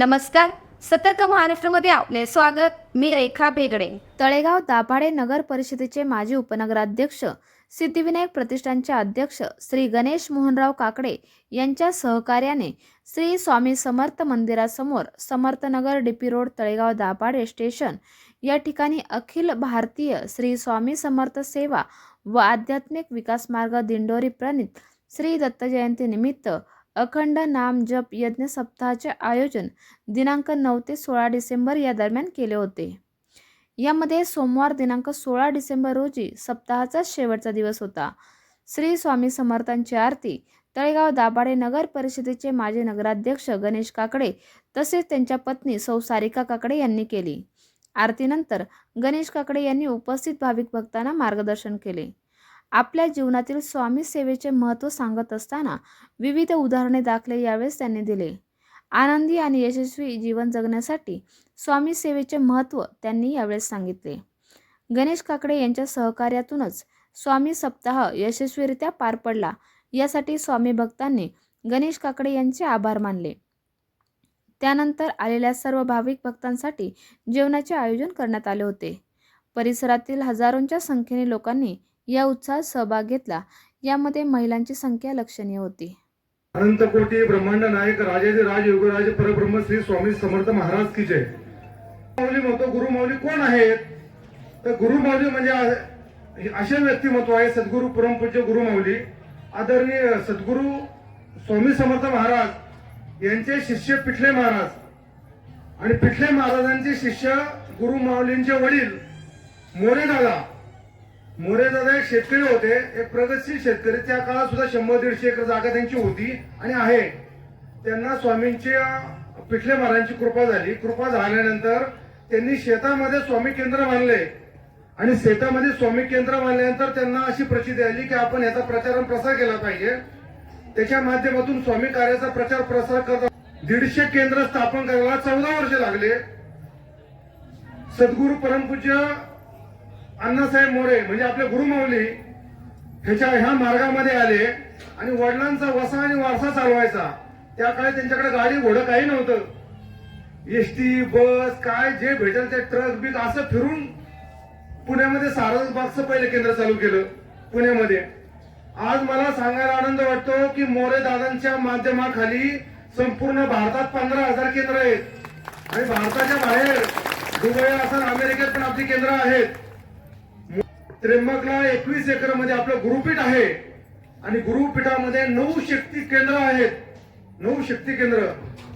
नमस्कार. सतर्क महाराष्ट्रमध्ये आपले स्वागत. मी रेखा भेगडे. तळेगाव दाभाडे नगर परिषदेचे माजी उपनगराध्यक्ष सिद्धिविनायक प्रतिष्ठानचे अध्यक्ष श्री गणेश मोहनराव काकडे यांच्या सहकार्याने श्री स्वामी समर्थ मंदिरासमोर Samarthnagar DP road Talegaon Dabhade station या ठिकाणी अखिल भारतीय श्री स्वामी समर्थ सेवा व आध्यात्मिक विकास मार्ग दिंडोरी प्रणित श्री दत्त जयंती निमित्त अखंड नाम जप यज्ञ सप्ताहाचे आयोजन दिनांक नऊ ते सोळा डिसेंबर या दरम्यान केले होते. यामध्ये सोमवार दिनांक सोळा डिसेंबर रोजी सप्ताहाचा शेवटचा दिवस होता. श्री स्वामी समर्थांची आरती तळेगाव दाभाडे नगर परिषदेचे माजी नगराध्यक्ष गणेश काकडे तसेच त्यांच्या पत्नी सौ सारिका काकडे यांनी केली. आरतीनंतर गणेश काकडे यांनी उपस्थित भाविक भक्तांना मार्गदर्शन केले. आपल्या जीवनातील स्वामी सेवेचे महत्त्व सांगत असताना विविध उदाहरणे दाखले यावेळेस त्यांनी दिले. आनंदी आणि यशस्वी जीवन जगण्यासाठी स्वामी सेवेचे महत्त्व त्यांनी यावेळेस सांगितले. गणेश काकडे यांच्या सहकार्यातूनच स्वामी सप्ताह यशस्वीरित्या पार पडला. यासाठी स्वामी भक्तांनी गणेश काकडे यांचे आभार मानले. त्यानंतर आलेल्या सर्व भाविक भक्तांसाठी जेवणाचे आयोजन करण्यात आले होते. परिसरातील हजारोंच्या संख्येने लोकांनी या उत्साहात सहभाग घेतला. यामध्ये महिलांची संख्या लक्षणीय होती. अनंत कोटी ब्रह्मांड नायक राजाचे राज योगराज परब्रह्म श्री स्वामी समर्थ महाराज की जय. माऊली म्हणतो गुरु माऊली कोण आहेत? तर गुरु माऊली म्हणजे असे व्यक्तिमत्व आहे सद्गुरु परमपूज्य गुरु माऊली आदरणीय सद्गुरु स्वामी समर्थ महाराज यांचे शिष्य पिठले महाराज. आणि पिठले महाराजांचे शिष्य गुरु माऊलींचे वडील मोरे दादा मुले दादा एक शेतकरी होते एक प्रगतशील शेतकरी. त्या काळात सुद्धा शंभर दीडशे एकर जागा त्यांची होती आणि आहे. त्यांना स्वामींची पिठले महाराजांची कृपा झाली. कृपा झाल्यानंतर त्यांनी शेतामध्ये स्वामी केंद्र बांधले. आणि शेतामध्ये स्वामी केंद्र बांधल्यानंतर त्यांना अशी प्रसिद्धी आली की आपण याचा प्रचार आणि प्रसार केला पाहिजे. त्याच्या माध्यमातून स्वामी कार्याचा प्रचार प्रसार करत दीडशे केंद्र स्थापन करायला चौदा वर्ष लागले. सद्गुरू परमपूज्य अण्णासाहेब मोरे म्हणजे आपले गुरुमाऊली ह्याच्या ह्या मार्गामध्ये आले आणि वडिलांचा वसा आणि वारसा चालवायचा. त्या काळी त्यांच्याकडे गाडी घोडं काही नव्हतं. एसटी बस काय जे भेटेल ते ट्रक बिक असं फिरून पुण्यामध्ये सारसबागचं पहिले केंद्र चालू केलं पुण्यामध्ये. आज मला सांगायला आनंद वाटतो की मोरे दादांच्या माध्यमाखाली संपूर्ण भारतात पंधरा हजार केंद्र आहेत. आणि भारताच्या बाहेर दुबई असं अमेरिकेत पण आपली केंद्र आहेत. त्र्यंबकला एकवीस एकरमध्ये आपलं गुरुपीठ आहे. आणि गुरुपीठामध्ये नऊ शक्ती केंद्र आहेत. नऊ शक्ती केंद्र.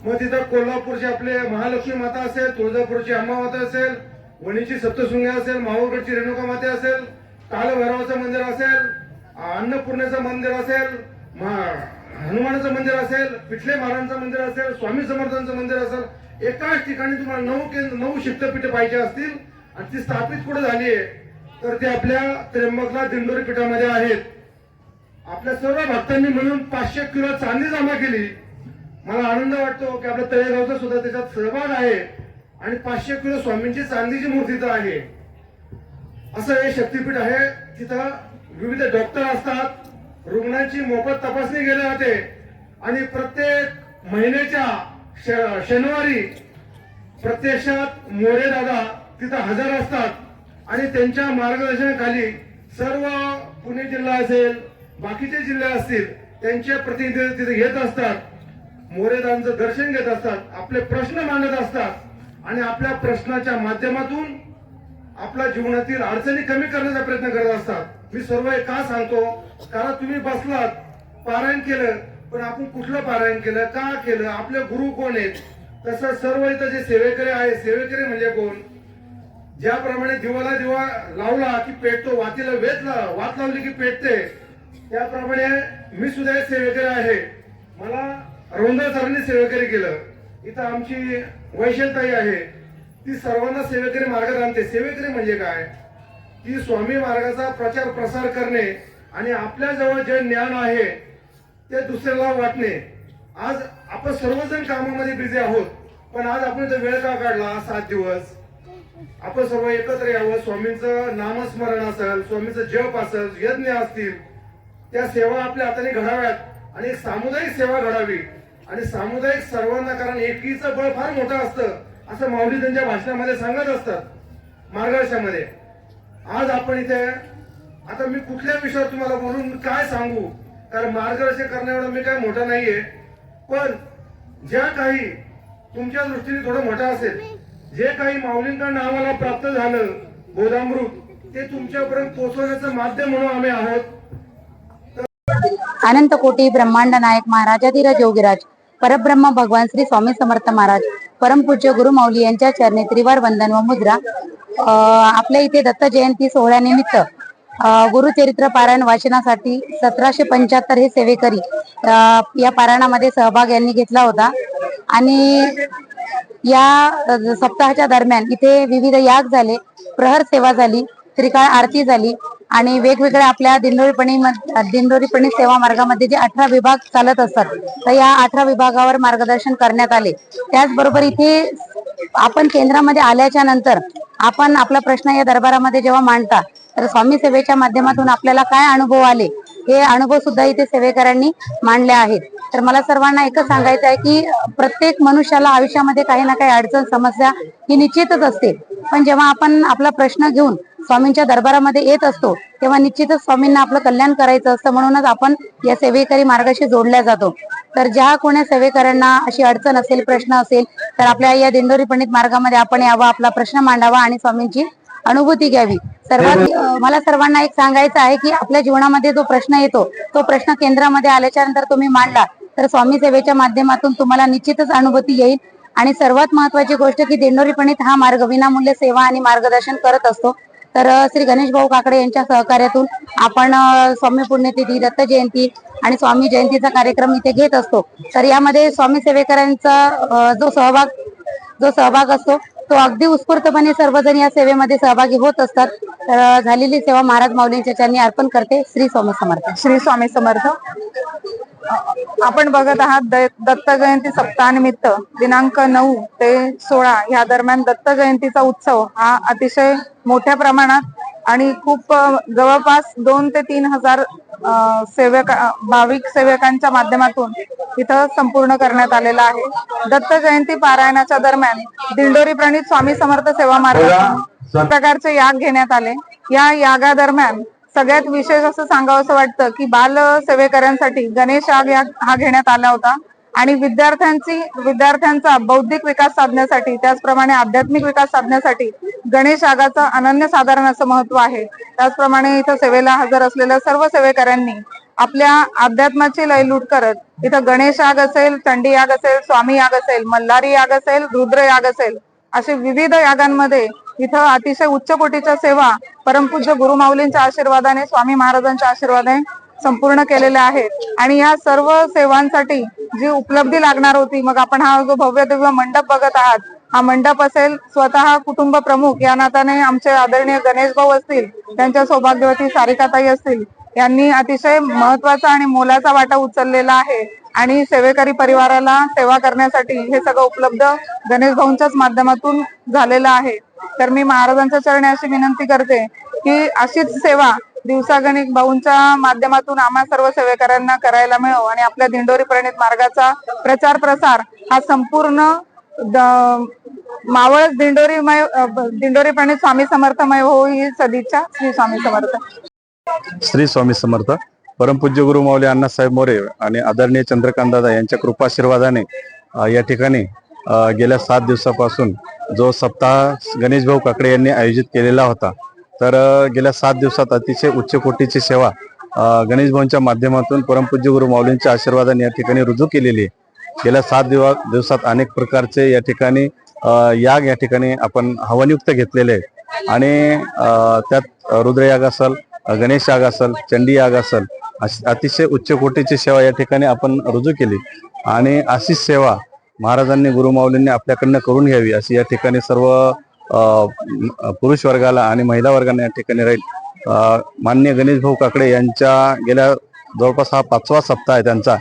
मग तिथं कोल्हापूरचे आपले महालक्ष्मी माता असेल तुळजापूरची अंबा माता असेल वणीची सप्तशृंगी असेल माहूरगडची रेणुका माता असेल कालभैरवाचं मंदिर असेल अन्नपूर्णेचं मंदिर असेल मा- हनुमानाचं मंदिर असेल पिठले महाराजांचं मंदिर असेल स्वामी समर्थांचं मंदिर असेल एकाच ठिकाणी तुम्हाला नऊ केंद्र नऊ शक्तपीठ पाहिजे असतील. आणि ती स्थापित कुठे झाली आहे? तर ते आपल्या त्र्यंबकला दिंडोरी पीठामध्ये आहेत. आपल्या सर्व भक्तांनी मिळून पाचशे किलो चांदी जमा केली. मला आनंद वाटतो की आपल्या तळेगावचा सुद्धा त्याच्यात सहभाग आहे आणि पाचशे किलो स्वामींची चांदीची मूर्ती तर आहे. असं हे शक्तीपीठ आहे. तिथं विविध डॉक्टर असतात. रुग्णांची मोफत तपासणी केली जाते. आणि प्रत्येक महिन्याच्या श- शनिवारी प्रत्यक्षात मोरे दादा तिथं हजर असतात. आणि त्यांच्या मार्गदर्शनाखाली सर्व पुणे जिल्हा असेल बाकीचे जिल्हे असतील त्यांचे प्रतिनिधी तिथे येत असतात मोरेदांचं दर्शन घेत असतात आपले प्रश्न मांडत असतात आणि आपल्या प्रश्नाच्या माध्यमातून आपल्या जीवनातील अडचणी कमी करण्याचा प्रयत्न करत असतात. मी सर्व हे का सांगतो कारण तुम्ही बसलात पारायण केलं पण आपण कुठलं पारायण केलं का केलं आपले गुरु कोण आहेत? तसं सर्व इथं जे सेवेकरी आहे सेवेकरी म्हणजे कोण? ज्याप्रमाणे दिवाला दिवा लावला की पेटतो वातीला वेत ला- वात लावली की पेटते त्याप्रमाणे मी सुद्धा सेवेकरी आहे. मला रोंदा सरांनी सेवेकरी केलं. इथं आमची वैशलताई आहे. ती सर्वांना सेवेकरी मार्गात आणते. सेवेकरी म्हणजे काय? ती स्वामी मार्गाचा प्रचार प्रसार करणे आणि आपल्या जवळ जे ज्ञान आहे ते दुसऱ्याला वाटणे. आज आपण सर्वजण कामामध्ये बिझी आहोत पण आज आपण तो वेळ का काढला? सात दिवस. आपण सर्व एकत्र यावं स्वामींचं नामस्मरण असेल स्वामींचं जप असेल यज्ञ असतील त्या सेवा आपल्या हाताने घडाव्यात. आणि सामुदायिक सेवा घडावी. आणि सामुदायिक सर्वांना कारण एकीचं बळ फार मोठं असतं असं माऊली त्यांच्या भाषणामध्ये सांगत असतात मार्गदर्शनामध्ये. आज आपण इथे आता मी कुठल्या विषयावर तुम्हाला बोलून काय सांगू? कारण मार्गदर्शन करण्यावर मी काय मोठा नाहीये. पण ज्या काही तुमच्या दृष्टीने थोडं मोठा असेल जे काही माऊलींकडनं आम्हाला प्राप्त झालं बोधामृत ते तुमच्यापर्यंत पोहोचवण्याचं माध्यम म्हणून आम्ही आहोत. अनंत कोटी ब्रह्मांड नायक महाराजाधीराज योगीराज परब्रह्म भगवान श्री स्वामी समर्थ महाराज परमपूज्य गुरु माऊली यांच्या चरणी त्रिवार वंदन व मुद्रा अं, आपल्या इथे दत्त जयंती सोहळ्यानिमित्त गुरुचरित्र पारायण वाचनासाठी सतराशे पंच्याहत्तर हे सेवेकरी अं, या पारायणामध्ये सहभाग यांनी घेतला होता. आणि या सप्ताहाच्या दरम्यान इथे विविध याग झाले प्रहर सेवा झाली त्रिकाळ आरती झाली आणि वेगवेगळ्या आपल्या दिंडोरीपणी दिंडोरीपणी सेवा मार्गामध्ये जे अठरा विभाग चालत असतात तर या अठरा विभागावर मार्गदर्शन करण्यात आले. त्याचबरोबर इथे आपण केंद्रामध्ये आल्याच्यानंतर आपण आपला प्रश्न या दरबारामध्ये जेव्हा मांडता तर स्वामी सेवेच्या माध्यमातून आपल्याला काय अनुभव आले हे अनुभव सुद्धा इथे सेवेकरांनी मांडले आहेत. तर मला सर्वांना एकच सांगायचं आहे की प्रत्येक मनुष्याला आयुष्यामध्ये काही ना काही अडचण समस्या ही निश्चितच असते. पण जेव्हा आपण आपला प्रश्न घेऊन स्वामींच्या दरबारामध्ये येत असतो तेव्हा निश्चितच स्वामींना आपलं कल्याण करायचं असतं. म्हणूनच आपण या सेवेकरी मार्गाशी जोडल्या जातो. तर ज्या कोण्या सेवेकऱ्यांना अशी अडचण असेल प्रश्न असेल तर आपल्या या दिंडोरी पंडित मार्गामध्ये आपण यावा आपला प्रश्न मांडावा आणि स्वामींची अनुभूती घ्यावी. सर्वात मला सर्वांना एक सांगायचं आहे की आपल्या जीवनामध्ये जो प्रश्न येतो तो प्रश्न केंद्रामध्ये आल्याच्यानंतर तुम्ही मांडला तर स्वामी सेवेच्या माध्यमातून तुम्हाला निश्चितच अनुभूती येईल. आणि सर्वात महत्वाची गोष्ट की दिंडोरी पंडित हा मार्ग विनामूल्य सेवा आणि मार्गदर्शन करत असतो. तर श्री गणेश भाऊ काकडे यांच्या सहकार्यातून आपण स्वामी पुण्यतिथी दत्त जयंती आणि स्वामी जयंतीचा कार्यक्रम इथे घेत असतो. तर यामध्ये स्वामी सेवेकरांचा जो सहभाग जो सहभाग असतो तो अगदी उत्स्फूर्तपणे सर्वजण या सेवेमध्ये सहभागी होत असतात. तर झालेली सेवा महाराज माऊलींच्या चरणी अर्पण करते श्री स्वामी समर्थ. श्री स्वामी समर्थ. आपण बघत आहात दत्त जयंती सप्ताहानिमित्त दिनांक नऊ ते सोळा या दरम्यान दत्त जयंतीचा उत्सव हा अतिशय मोठ्या प्रमाणात आणि खूप जवळपास दोन ते तीन हजार सेवक भाविक सेवकांच्या माध्यमातून इथं संपूर्ण करण्यात आलेला आहे. दत्त जयंती पारायणाच्या दरम्यान दिंडोरी प्रणित स्वामी समर्थ सेवा मार्गातून प्रकारचे याग घेण्यात आले. या यागादरम्यान सगळ्यात विशेष असं सांगावं असं वाटतं की बाल सेवेकऱ्यांसाठी गणेश याग या- हा घेण्यात आला होता. आणि विद्यार्थ्यांची विद्यार्थ्यांचा बौद्धिक विकास साधण्यासाठी त्याचप्रमाणे आध्यात्मिक विकास साधण्यासाठी गणेश यागाचं अनन्यसाधारण असं महत्त्व आहे. त्याचप्रमाणे इथं सेवेला हजर असलेल्या सर्व सेवेकऱ्यांनी आपल्या अध्यात्माची लयलूट करत. इथं गणेश याग असेल चंडी याग असेल स्वामी याग असेल मल्हारी याग असेल रुद्र याग असेल असे विविध यागांमध्ये इथं अतिशय उच्च कोटीच्या सेवा परमपूज्य गुरुमाऊलींच्या आशीर्वादाने स्वामी महाराजांच्या आशीर्वादाने संपूर्ण केलेल्या आहेत. आणि या सर्व सेवांसाठी जी उपलब्धी लागणार होती मग आपण हा जो भव्य दिव्य मंडप बघत आहात हा मंडप असेल स्वतः कुटुंब प्रमुख या नात्याने आमचे आदरणीय गणेश भाऊ असतील त्यांच्या सौभाग्यवती सारिकाताई असतील यांनी अतिशय महत्त्वाचा आणि मोलाचा वाटा उचललेला आहे. आणि सेवेकरी परिवाराला सेवा करण्यासाठी हे सगळं उपलब्ध गणेश भाऊंच्याच माध्यमातून झालेलं आहे. तर मी महाराजांच्या चरणी अशी विनंती करते की अशीच सेवा दिवसागणिक भाऊंच्या माध्यमातून आम्हा सर्व सेवेकऱ्यांना करायला मिळो आणि आपल्या दिंडोरी प्रणित मार्गाचा प्रचार प्रसार हा संपूर्ण मावळ दिंडोरीमय दिंडोरीपणे स्वामी समर्थमय हो ही सदिच्छा श्री स्वामी समर्थ. श्री स्वामी समर्थ. परमपूज्य गुरु माऊली अण्णासाहेब मोरे आणि आदरणीय चंद्रकांत दादा यांच्या कृपाशीर्वादाने या ठिकाणी गेल्या सात दिवसापासून जो सप्ताह गणेश भाऊ काकडे यांनी आयोजित केलेला होता तर गेल्या सात दिवसात अतिशय उच्च कोटीची सेवा गणेशभाऊंच्या गणेश भाऊंच्या माध्यमातून परमपूज्य गुरु माऊलींच्या आशीर्वादाने या ठिकाणी रुजू केलेली आहे. गेल्या सात दिवस दिवसात अनेक प्रकारचे या ठिकाणी याग या ठिकाणी आपण हवनयुक्त घेतलेले आहेत. आणि त्यात रुद्रयाग असेल गणेश याग असेल चंडी याग असेल अशी अतिशय उच्च कोटीची सेवा या ठिकाणी आपण रुजू केली. आणि अशीच सेवा महाराजांनी गुरुमाऊलींनी आपल्याकडनं करून घ्यावी अशी या ठिकाणी सर्व पुरुष वर्गाला आणि महिला वर्गाने या ठिकाणी राहील. मान्य गणेश भाऊ काकडे यांच्या गेल्या जवळपास हा पाचवा सप्ताह आहे त्यांचा.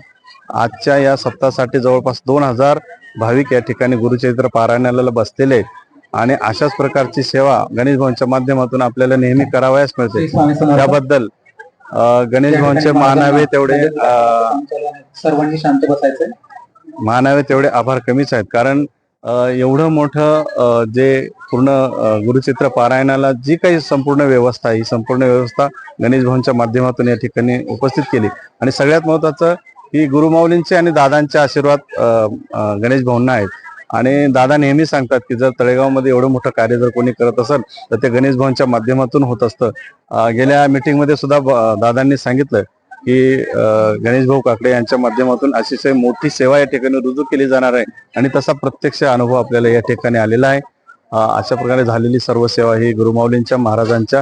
आजच्या या सप्ताहासाठी जवळपास दोन हजार भाविक या ठिकाणी गुरुचरित्र पारायणाला बसलेले आहेत. आणि अशाच प्रकारची सेवा गणेश भाऊंच्या माध्यमातून आपल्याला नेहमी करावयास मिळते. त्याबद्दल गणेश भाऊंचे मानावे तेवढे सर्वांनी शांत बसायचंय. मानावे तेवढे आभार कमीच आहेत. कारण एवढं मोठं जे पूर्ण गुरुचित्र पारायणाला जी काही संपूर्ण व्यवस्था आहे ही संपूर्ण व्यवस्था गणेश भवनच्या माध्यमातून या ठिकाणी उपस्थित केली. आणि सगळ्यात महत्वाचं ही गुरुमाऊलींचे आणि दादांचे आशीर्वाद गणेश भाऊंना आहेत. आणि दादा नेहमी सांगतात की जर तळेगावमध्ये एवढं मोठं कार्य जर कोणी करत असेल तर ते गणेश भवनच्या माध्यमातून होत असतं. गेल्या मीटिंगमध्ये सुद्धा ब- दादांनी सांगितलं की गणेश भाऊ काकडे यांच्या माध्यमातून अतिशय मोठी सेवा या ठिकाणी रुजू केली जाणार आहे. आणि तसा प्रत्यक्ष अनुभव आपल्याला या ठिकाणी आलेला आहे. अशा प्रकारे झालेली सर्व सेवा ही गुरुमाऊलींच्या महाराजांच्या